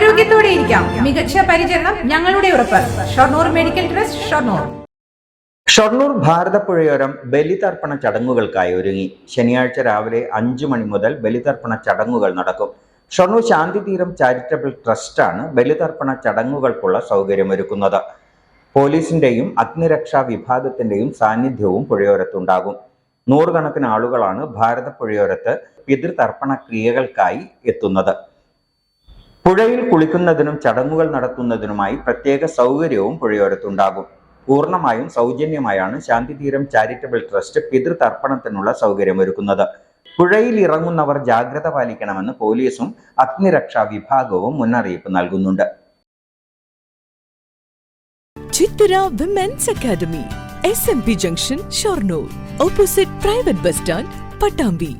ആരോഗ്യത്തോടെ ഇരിക്കാം. മികച്ച പരിചരണം ഞങ്ങളുടെ ഉറപ്പ്. Shoranur medical trust Shoranur. Shoranur ഭാരതപ്പുഴയോരം ബലിതർപ്പണ ചടങ്ങുകൾക്കായി ഒരുങ്ങി. ശനിയാഴ്ച രാവിലെ അഞ്ചു മണി മുതൽ ബലിതർപ്പണ ചടങ്ങുകൾ നടക്കും. ഷൊർണൂർ ശാന്തിതീരം ചാരിറ്റബിൾ ട്രസ്റ്റാണ് ബലിതർപ്പണ ചടങ്ങുകൾക്കുള്ള സൗകര്യമൊരുക്കുന്നത്. പോലീസിന്റെയും അഗ്നിരക്ഷാ വിഭാഗത്തിന്റെയും സാന്നിധ്യവും പുഴയോരത്തുണ്ടാകും. നൂറുകണക്കിന് ആളുകളാണ് ഭാരതപ്പുഴയോരത്ത് പിതൃതർപ്പണ ക്രിയകൾക്കായി എത്തുന്നത്. പുഴയിൽ കുളിക്കുന്നതിനും ചടങ്ങുകൾ നടത്തുന്നതിനുമായി പ്രത്യേക സൗകര്യവും പുഴയോരത്തുണ്ടാകും. പൂർണമായും സൗജന്യമായാണ് ശാന്തിതീരം ചാരിറ്റബിൾ ട്രസ്റ്റ് പിതൃതർപ്പണത്തിനുള്ള സൗകര്യമൊരുക്കുന്നത്. പുഴയിൽ ഇറങ്ങുന്നവർ ജാഗ്രത പാലിക്കണമെന്ന് പോലീസും അഗ്നിരക്ഷാ വിഭാഗവും മുന്നറിയിപ്പ് നൽകുന്നുണ്ട്. Chithara women's academy S M P junction Shoranur opposite private bus stand Pattambi